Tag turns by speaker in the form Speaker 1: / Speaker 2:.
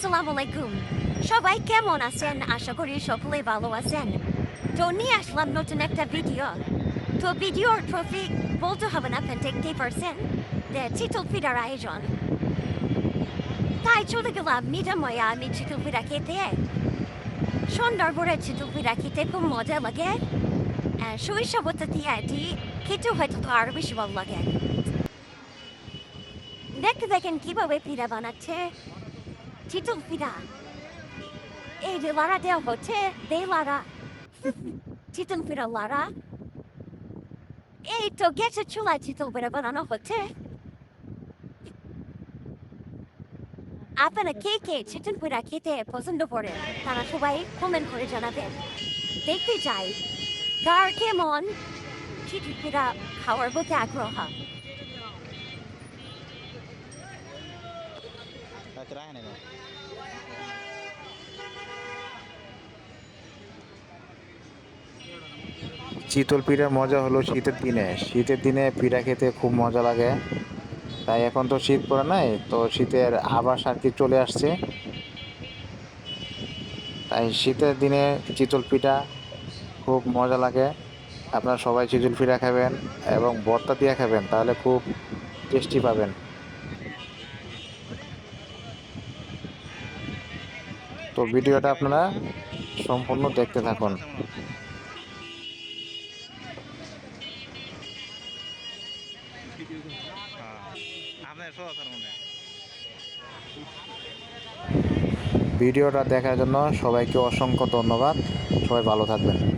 Speaker 1: আসসালামু আলাইকুম। সবাই কেমন আছেন? আশা করি সকলে ভালো আছেন। তো নিয়ে আসলাম নতুন একটা ভিডিও। তো ভিডিওর ট্রফিক বলতে হবে না আপনি দেখতেই পারছেন চিতল পিঠার আয়োজন। তাই চলে গেলাম মিডাময়া আমি চিতল পিঠা খেতে। সুন্দরবনে চিতল পিঠা খেতে খুব মজা লাগে। বলতে দিয়ে খেতে হয়তো তো আরও বেশি ভালো লাগে। দেখতে দেখেন কীভাবে পিঠা বানাচ্ছে। হচ্ছে দে লাড়া চিতল পিঠা লাড়া এই তো গেছে চুলায় চিতল পিঠা বানানো হচ্ছে আপনারা কে কে চিতল পিঠা খেতে পছন্দ করেন তারা সবাই কমেন্ট করে জানাবেন দেখতে চাই কার কেমন চিতল পিঠা খাওয়ার প্রতি আগ্রহ
Speaker 2: চিতল পিঠার মজা হলো শীতের দিনে। শীতের দিনে পিঠা খেতে খুব মজা লাগে। তাই এখন তো শীত পড়ে নাই, তো শীতের আবাস আর কি চলে আসছে। তাই শীতের দিনে চিতল পিঠা খুব মজা লাগে। আপনারা সবাই চিতল পিঠা খাবেন এবং ভর্তা দিয়ে খাবেন, তাহলে খুব টেস্টি পাবেন। তো ভিডিওটা আপনারা সম্পূর্ণ দেখতে থাকুন। ভিডিওটা দেখার জন্য সবাইকে অসংখ্য ধন্যবাদ। সবাই ভালো থাকবেন।